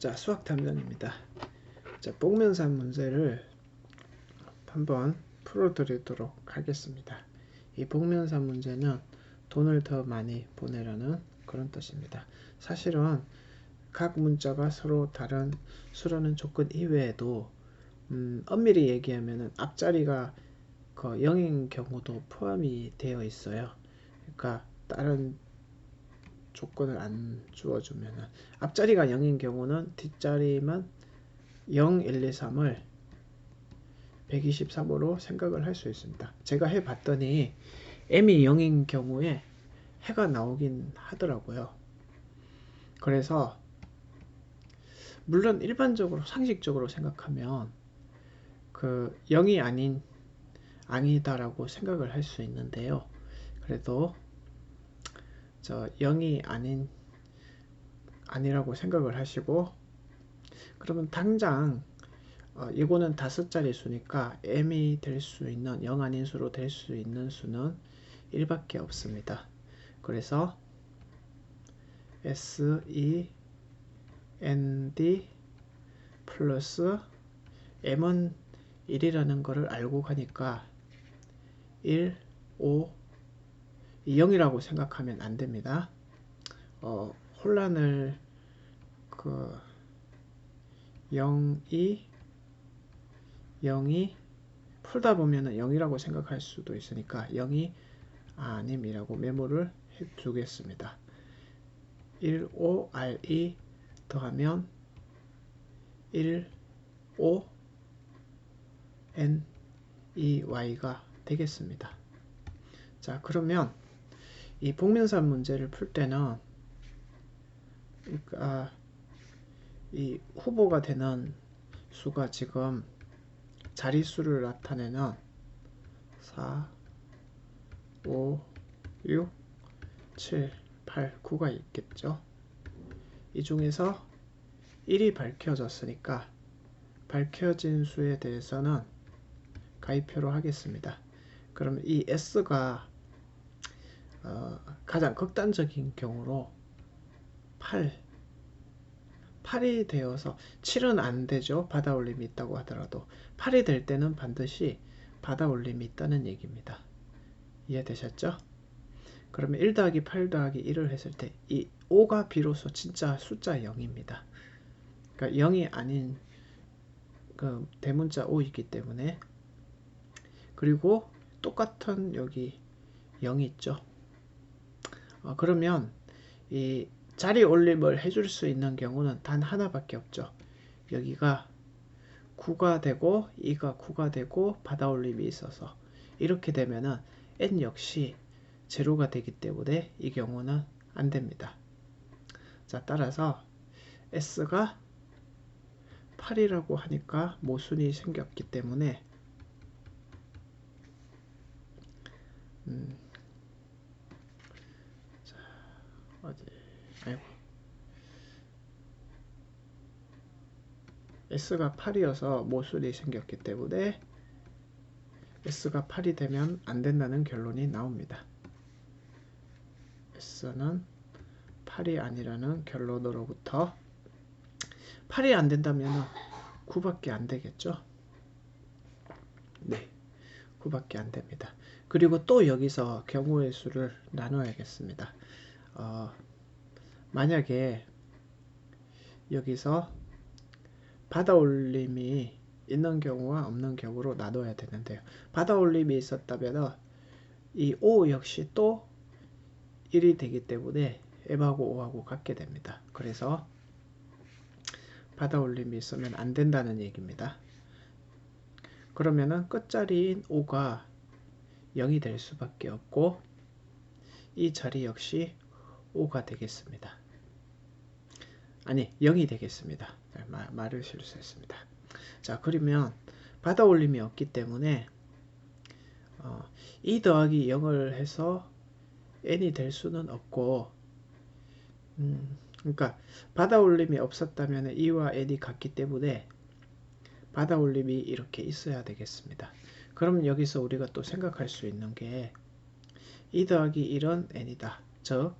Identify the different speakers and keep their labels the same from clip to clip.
Speaker 1: 자 수학 탐정입니다. 자 복면산 문제를 한번 풀어드리도록 하겠습니다. 이 복면산 문제는 돈을 더 많이 보내라는 그런 뜻입니다. 사실은 각 문자가 서로 다른 수라는 조건 이외에도 음, 엄밀히 얘기하면 앞자리가 그 0인 경우도 포함이 되어 있어요. 그러니까 다른 조건을 안 주어주면 앞자리가 0인 경우는 뒷자리만 0, 1, 2, 3을 123으로 생각을 할 수 있습니다. 제가 해봤더니 m이 0인 경우에 해가 나오긴 하더라고요. 그래서 물론 일반적으로 상식적으로 생각하면 그 0이 아닌 아니다라고 생각을 할 수 있는데요. 그래도 저 0이 아닌 아니라고 생각을 하시고 그러면 당장 어, 이거는 다섯 자리 수니까 m이 될 수 있는 0 아닌 수로 될 수 있는 수는 1밖에 없습니다. 그래서 S, E, N, D 플러스 M은 1이라는 것을 알고 가니까 1, 5, 0이라고 생각하면 안 됩니다. 어, 혼란을 그 0, 2, 0이 풀다 보면은 0이라고 생각할 수도 있으니까 0이 아님이라고 메모를 해 두겠습니다. 1, 5, R, 2 더하면 1, 5, N, E, Y가 되겠습니다. 자, 그러면 이 복면산 문제를 풀 때는 그러니까 이 후보가 되는 수가 지금 자릿수를 나타내는 4, 5, 6, 7, 8, 9가 있겠죠. 이 중에서 1이 밝혀졌으니까 밝혀진 수에 대해서는 가입표로 하겠습니다. 그럼 이 S가 어, 가장 극단적인 경우로 8 8이 되어서 7은 안 되죠. 바다 올림이 있다고 하더라도 8이 될 때는 반드시 바다 올림이 있다는 얘기입니다. 이해되셨죠? 그러면 1 더하기 8 더하기 1을 했을 때 이 5가 비로소 진짜 숫자 0입니다. 그러니까 0이 아닌 그 대문자 5이기 때문에 그리고 똑같은 여기 0이 있죠. 어, 그러면 이 자리 올림을 해줄 수 있는 경우는 단 하나밖에 없죠. 여기가 9가 되고 2가 9가 되고 바다 올림이 있어서 이렇게 되면은 n 역시 제로가 되기 때문에 이 경우는 안 됩니다. 자 따라서 s가 8이라고 하니까 모순이 생겼기 때문에 음, 자 어디 아이고 S가 8이어서 모순이 생겼기 때문에 S가 8이 되면 안 된다는 결론이 나옵니다. S는 8이 아니라는 결론으로부터 8이 안 된다면 9밖에 안 되겠죠? 네. 9밖에 안 됩니다. 그리고 또 여기서 경우의 수를 나눠야겠습니다. 어, 만약에 여기서 바다 올림이 있는 경우와 없는 경우로 나눠야 되는데요. 바다 올림이 있었다면 이5 역시 또 1이 되기 때문에 M하고 5하고 같게 됩니다. 그래서 바다 올림이 있으면 안 된다는 얘기입니다. 그러면은 끝자리인 5가 0이 될 수밖에 없고 이 자리 역시 5가 되겠습니다. 아니 0이 되겠습니다. 네, 말, 말을 실수했습니다. 자 그러면 바다 올림이 없기 때문에 어, 2 더하기 0을 해서 n이 될 수는 없고 음, 그러니까 바다 올림이 없었다면 2와 n이 같기 때문에 바다 올림이 이렇게 있어야 되겠습니다. 그럼 여기서 우리가 또 생각할 수 있는 게 2 더하기 1은 n이다. 즉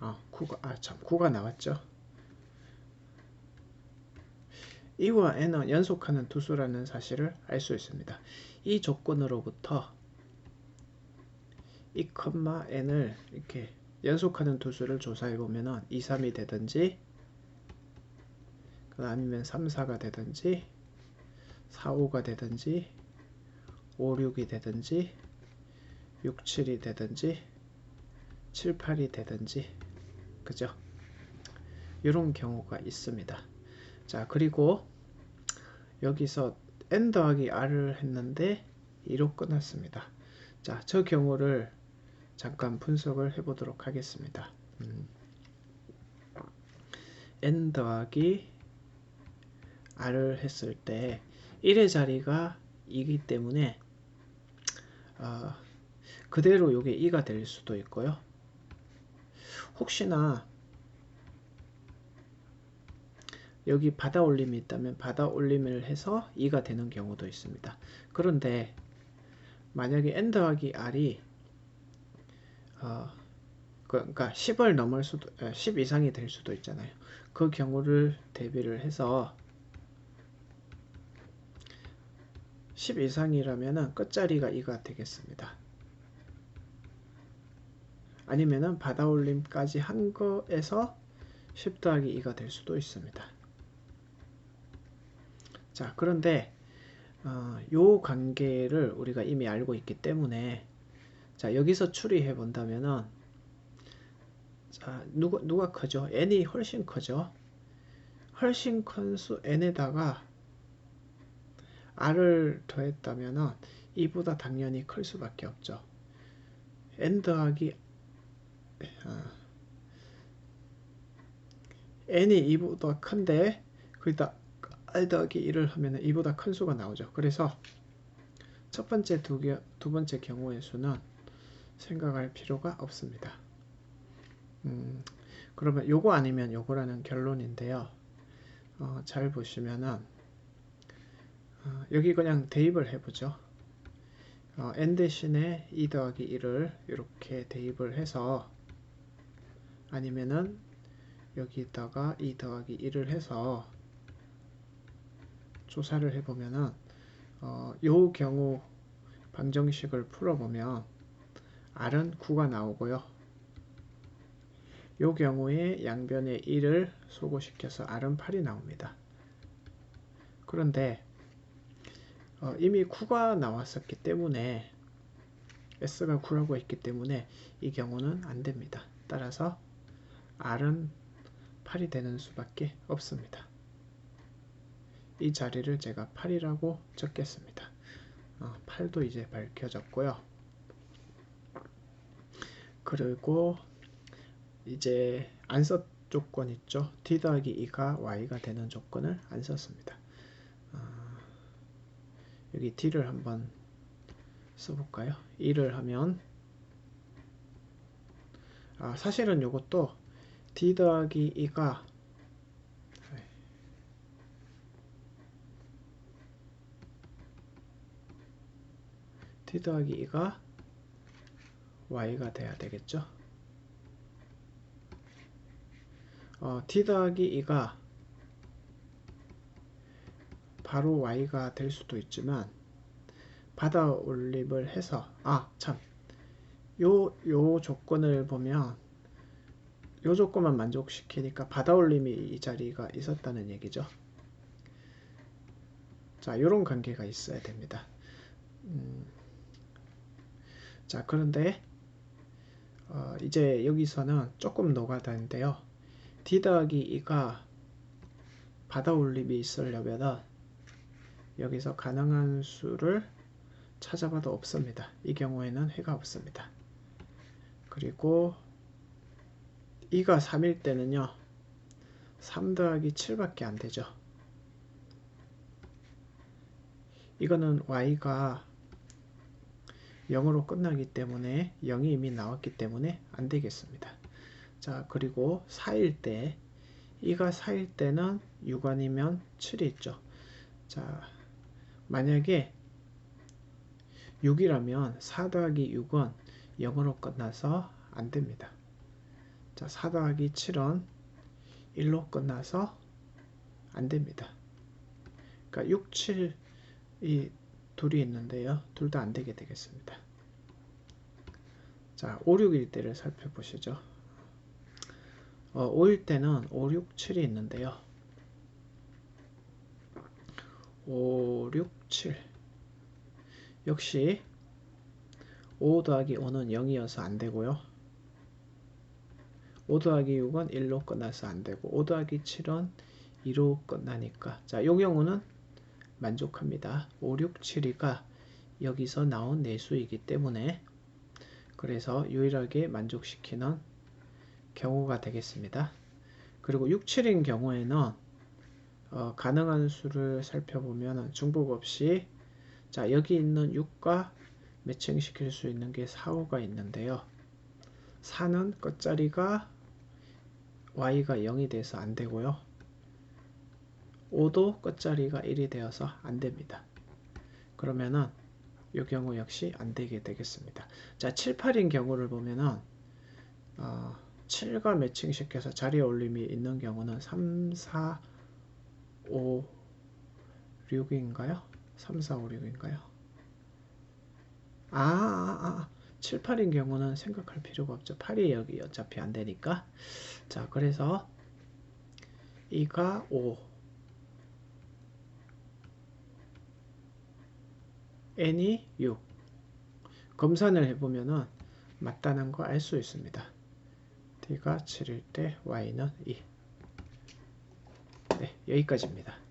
Speaker 1: 아, 9가, 아, 참, 9가 나왔죠. 이와 n은 연속하는 두수라는 사실을 알 수 있습니다. 이 조건으로부터 이 컴마 n을 이렇게 연속하는 두수를 조사해 보면은 2, 3이 되든지 아니면 3, 4가 되든지 4, 5가 되든지 5, 6이 되든지 6, 7이 되든지 7, 8이 되든지 그죠? 이런 경우가 있습니다. 자 그리고 여기서 n 더하기 r을 했는데 2로 끝났습니다. 자 저 경우를 잠깐 분석을 해보도록 하겠습니다. 음. n 더하기 r을 했을 때 1의 자리가 2기 때문에 어, 그대로 이게 2가 될 수도 있고요. 혹시나 여기 받아 올림이 있다면 받아 올림을 해서 2가 되는 경우도 있습니다. 그런데 만약에 n 더하기 r이 어, 그, 그러니까 10을 넘을 수도 10 이상이 될 수도 있잖아요. 그 경우를 대비를 해서 10 이상이라면 끝자리가 2가 되겠습니다. 아니면은 받아올림까지 한 거에서 10 더하기 2가 될 수도 있습니다. 자, 그런데 어, 요 관계를 우리가 이미 알고 있기 때문에 자, 여기서 추리해 본다면은 자, 누가 누가 크죠? n이 훨씬 크죠. 훨씬 큰 수 n에다가 r을 더했다면은 이보다 당연히 클 수밖에 없죠. n 더하기 어, n이 이보다 큰데 거기다 r 더하기 1을 하면은 이보다 큰 수가 나오죠. 그래서 첫 번째 두, 개, 두 번째 경우의 수는 생각할 필요가 없습니다. 음, 그러면 요거 아니면 요거라는 결론인데요. 어, 잘 보시면은 어, 여기 그냥 대입을 해보죠. 어, n 대신에 2 더하기 1을 이렇게 대입을 해서 아니면은 여기다가 2 더하기 1을 해서 조사를 해보면은 어, 요 경우 방정식을 풀어보면 R은 9가 나오고요. 요 경우에 양변에 1을 소거시켜서 R은 8이 나옵니다. 그런데 어, 이미 9가 나왔었기 때문에 S가 9라고 했기 때문에 이 경우는 안됩니다. 따라서 R은 8이 되는 수밖에 없습니다. 이 자리를 제가 8이라고 적겠습니다. 어, 8도 이제 밝혀졌고요. 그리고 이제 안 썼 조건 있죠. d 더하기 2가 y가 되는 조건을 안 썼습니다. 어, 여기 d를 한번 써볼까요? 2를 하면 아, 사실은 이것도 d 더하기 2가 d 더하기 2가 y가 돼야 되겠죠. 어, t 더하기 2가 바로 y가 될 수도 있지만 받아 올림을 해서 아 참 요 요 조건을 보면 요 조건만 만족시키니까 받아 올림이 이 자리가 있었다는 얘기죠. 자, 요런 관계가 있어야 됩니다. 음, 자, 그런데 어, 이제 여기서는 조금 노가다인데요. d 더하기 2가 받아 올림이 있으려면 여기서 가능한 수를 찾아봐도 없습니다. 이 경우에는 해가 없습니다. 그리고 2가 3일 때는요. 3 더하기 7밖에 안 되죠. 이거는 y가 0으로 끝나기 때문에 0이 이미 나왔기 때문에 안 되겠습니다. 자 그리고 4일 때 2가 4일 때는 6 아니면 7이 있죠. 자 만약에 6이라면 4 더하기 6은 0으로 끝나서 안 됩니다. 자, 4 더하기 7은 1로 끝나서 안 됩니다. 그러니까 6, 7 이 둘이 있는데요. 둘 다 안 되게 되겠습니다. 자, 5, 6일 때를 살펴보시죠. 어, 5일 때는 5, 6, 7이 있는데요. 5, 6, 7 역시 5 더하기 5는 0이어서 안 되고요. 5 더하기 6은 1로 끝나서 안 되고 5 더하기 7은 2로 끝나니까 자, 요 경우는 만족합니다. 5, 6, 7이가 여기서 나온 내수이기 때문에 그래서 유일하게 만족시키는 경우가 되겠습니다. 그리고 6, 7인 경우에는 어, 가능한 수를 살펴보면 중복 없이 자 여기 있는 6과 매칭시킬 수 있는 게 4, 5가 있는데요. 4는 끝자리가 y가 0이 돼서 안 되고요. 5도 끝자리가 1이 되어서 안 됩니다. 그러면은 이 경우 역시 안 되게 되겠습니다. 자, 7, 8인 경우를 보면은 어, 7과 매칭시켜서 자리 올림이 있는 경우는 3, 4, 5, 6인가요? 3, 4, 5, 6인가요? 아, 아, 아, 7, 8인 경우는 생각할 필요가 없죠. 8이 여기 어차피 안 되니까. 자, 그래서 이가 5, n이 6. 검산을 해보면은 맞다는 거 알 수 있습니다. d가 7일 때 y는 2. 네, 여기까지입니다.